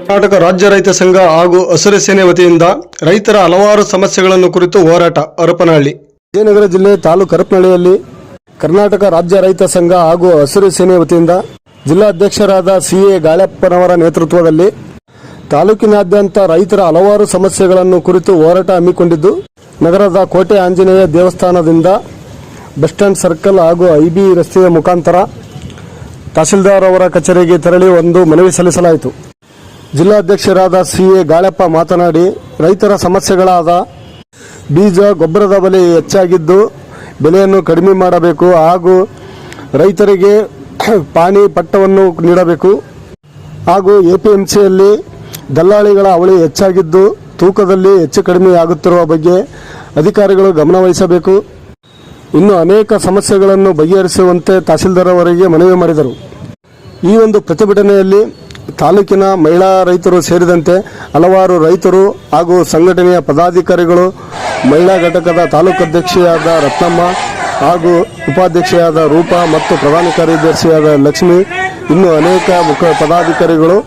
ಕರ್ನಾಟಕ ರಾಜ್ಯ ರೈತ ಸಂಘ ಹಾಗೂ ಹಸಿರು ಸೇನೆ ವತಿಯಿಂದ ರೈತರ ಹಲವಾರು ಸಮಸ್ಯೆಗಳನ್ನು ಕುರಿತು ಹೋರಾಟ ಹರಪನಹಳ್ಳಿ. ವಿಜಯನಗರ ಜಿಲ್ಲೆ ತಾಲೂಕು ಹರಪನಹಳ್ಳಿಯಲ್ಲಿ ಕರ್ನಾಟಕ ರಾಜ್ಯ ರೈತ ಸಂಘ ಹಾಗೂ ಹಸಿರು ಸೇನೆ ವತಿಯಿಂದ ಜಿಲ್ಲಾಧ್ಯಕ್ಷರಾದ ಸಿ ಎ ಗಾಳಪ್ಪನವರ ನೇತೃತ್ವದಲ್ಲಿ ತಾಲೂಕಿನಾದ್ಯಂತ ರೈತರ ಹಲವಾರು ಸಮಸ್ಯೆಗಳನ್ನು ಕುರಿತು ಹೋರಾಟ ಹಮ್ಮಿಕೊಂಡಿದ್ದು ನಗರದ ಕೋಟೆ ಆಂಜನೇಯ ದೇವಸ್ಥಾನದಿಂದ ಬಸ್ ಸ್ಟ್ಯಾಂಡ್ ಸರ್ಕಲ್ ಹಾಗೂ ಐಬಿ ರಸ್ತೆಯ ಮುಖಾಂತರ ತಹಶೀಲ್ದಾರ್ ಅವರ ಕಚೇರಿಗೆ ತೆರಳಿ ಒಂದು ಮನವಿ ಸಲ್ಲಿಸಲಾಯಿತು. ಜಿಲ್ಲಾಧ್ಯಕ್ಷರಾದ ಸಿ ಎ ಗಾಳಪ್ಪ ಮಾತನಾಡಿ, ರೈತರ ಸಮಸ್ಯೆಗಳಾದ ಬೀಜ, ಗೊಬ್ಬರದ ಬೆಲೆ ಹೆಚ್ಚಾಗಿದ್ದು ಬೆಲೆಯನ್ನು ಕಡಿಮೆ ಮಾಡಬೇಕು ಹಾಗೂ ರೈತರಿಗೆ ಪಾನಿ ಪಟ್ಟವನ್ನು ನೀಡಬೇಕು ಹಾಗೂ ಎಪಿಎಂಸಿಯಲ್ಲಿ ದಲ್ಲಾಳಿಗಳ ಅವಳಿ ಹೆಚ್ಚಾಗಿದ್ದು ತೂಕದಲ್ಲಿ ಹೆಚ್ಚು ಕಡಿಮೆ ಆಗುತ್ತಿರುವ ಬಗ್ಗೆ ಅಧಿಕಾರಿಗಳು ಗಮನವಹಿಸಬೇಕು ಇನ್ನು ಅನೇಕ ಸಮಸ್ಯೆಗಳನ್ನು ಬಗೆಹರಿಸುವಂತೆ ತಹಸೀಲ್ದಾರ್ ಅವರಿಗೆ ಮನವಿ ಮಾಡಿದರು. ಈ ಒಂದು ಪ್ರತಿಭಟನೆಯಲ್ಲಿ ತಾಲೂಕಿನ ಮಹಿಳಾ ರೈತರು ಸೇರಿದಂತೆ ಹಲವಾರು ರೈತರು ಹಾಗೂ ಸಂಘಟನೆಯ ಪದಾಧಿಕಾರಿಗಳು, ಮಹಿಳಾ ಘಟಕದ ತಾಲೂಕು ಅಧ್ಯಕ್ಷೆಯಾದ ರತ್ನಮ್ಮ ಹಾಗೂ ಉಪಾಧ್ಯಕ್ಷೆಯಾದ ರೂಪಾ ಮತ್ತು ಪ್ರಧಾನ ಕಾರ್ಯದರ್ಶಿಯಾದ ಲಕ್ಷ್ಮಿ, ಇನ್ನು ಅನೇಕ ಮುಖ ಪದಾಧಿಕಾರಿಗಳು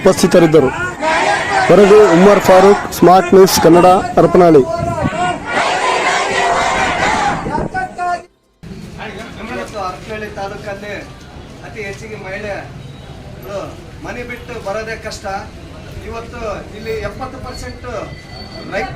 ಉಪಸ್ಥಿತರಿದ್ದರು. ವರದಿ ಉಮರ್ ಫಾರೂಕ್, ಸ್ಮಾರ್ಟ್ ನ್ಯೂಸ್ ಕನ್ನಡ ಹರಪನಹಳ್ಳಿ ಇವತ್ತು ಅರಕಳ್ಳಿ ತಾಲೂಕಲ್ಲಿ ಅತಿ ಹೆಚ್ಚಿಗೆ ಮಹಿಳೆ ಮನೆ ಬಿಟ್ಟು ಬರೋದೇ ಕಷ್ಟ. ಇವತ್ತು ಇಲ್ಲಿ ಎಪ್ಪತ್ತು ಪರ್ಸೆಂಟ್ ರೈತ